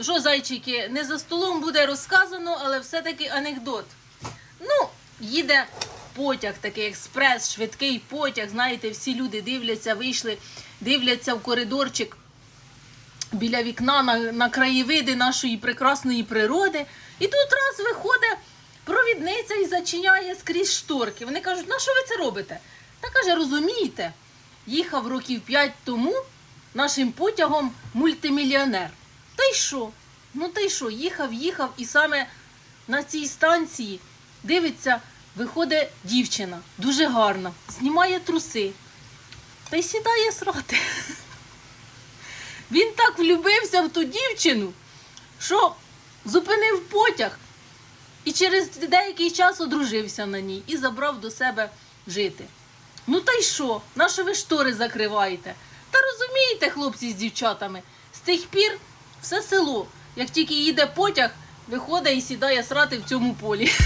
Що, зайчики, не за столом буде розказано, але все-таки анекдот. Ну, їде потяг, такий експрес, швидкий потяг. Знаєте, всі люди дивляться, вийшли, дивляться в коридорчик біля вікна на, на краєвиди нашої прекрасної природи. І тут раз виходить провідниця і зачиняє скрізь шторки. Вони кажуть, на що ви це робите? Та каже, розумієте, їхав років п'ять тому нашим потягом мультимільйонер. Та й що? Ну й що, їхав, їхав, і саме на цій станції дивиться, виходить дівчина, дуже гарна, знімає труси та й сідає срати. Він так влюбився в ту дівчину, що зупинив потяг і через деякий час одружився на ній і забрав до себе жити. Ну та й що? Нащо ви штори закриваєте? Та розумієте, хлопці з дівчатами, з тих пір все село, як тільки їде потяг, виходить і сідає срати в цьому полі.